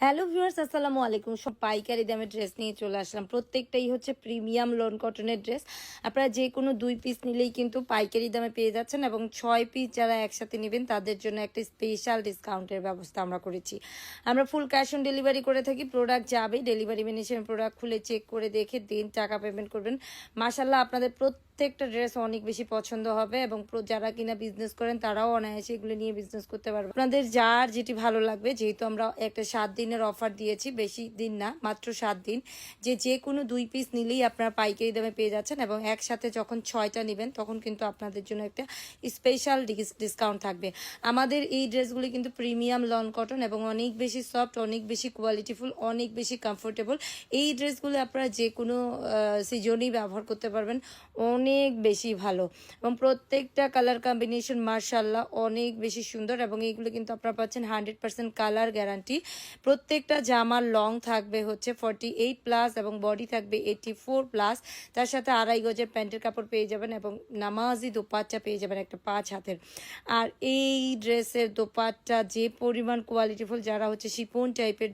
Hello viewers, আসসালামু আলাইকুম। সব পাইকারি দামে ড্রেস নিয়ে চলে আসলাম। প্রত্যেকটাই হচ্ছে প্রিমিয়াম লন কটনের ড্রেস আপনারা যে কোনো দুই পিস নিলেই কিন্তু পাইকারি দামে পেয়ে যাচ্ছেন এবং ছয় পিস যারা একসাথে নেবেন, তাদের জন্য একটা স্পেশাল ডিসকাউন্টের ব্যবস্থা আমরা করেছি। আমরা ফুল ক্যাশ অন ডেলিভারি করে থাকি প্রোডাক্ট যাবে ডেলিভারি ম্যান এসে প্রোডাক্ট খুলে চেক করে দেখে দিন টাকা পেমেন্ট করবেন। মাসাল্লাহ আপনাদের প্রত্যেকটা ড্রেস অনেক বেশি পছন্দ হবে এবং যারা কিনা বিজনেস করেন, তারাও অনায়াসে এগুলো নিয়ে বিজনেস করতে পারবে। আপনাদের যার যেটি ভালো লাগবে, যেহেতু আমরা একটা সাত দিনের অফার দিয়েছি, বেশি দিন না, মাত্র সাত দিন, যে যে কোনো দুই পিস নিলেই আপনারা পাইকারি দামে পেয়ে যাচ্ছেন এবং একসাথে যখন ছয়টা নেবেন, তখন কিন্তু আপনাদের জন্য একটা স্পেশাল ডিসকাউন্ট থাকবে। আমাদের এই ড্রেসগুলি কিন্তু প্রিমিয়াম লন কটন এবং অনেক বেশি সফট অনেক বেশি কোয়ালিটিফুল অনেক বেশি কমফোর্টেবল এই ড্রেসগুলো আপনারা যে কোনো সিজনেই ব্যবহার করতে পারবেন। অনেক বেশি ভালো এবং প্রত্যেকটা কালার কম্বিনেশন মার্শাল্লাহ অনেক বেশি সুন্দর এবং এইগুলো কিন্তু আপনারা পাচ্ছেন হান্ড্রেড পার্সেন্ট কালার গ্যারান্টি প্রত্যেকটা জামার লং থাকবে হচ্ছে ফর্টি এইট প্লাস এবং বডি থাকবে এইটি ফোর প্লাস তার সাথে আড়াই গজের প্যান্টের কাপড় পেয়ে যাবেন এবং নামাজি দোপাট্টা পেয়ে যাবেন একটা পাঁচ হাতের। আর এই ড্রেসের দোপাট্টা যে পরিমাণ কোয়ালিটিফুল যারা হচ্ছে শিপন টাইপের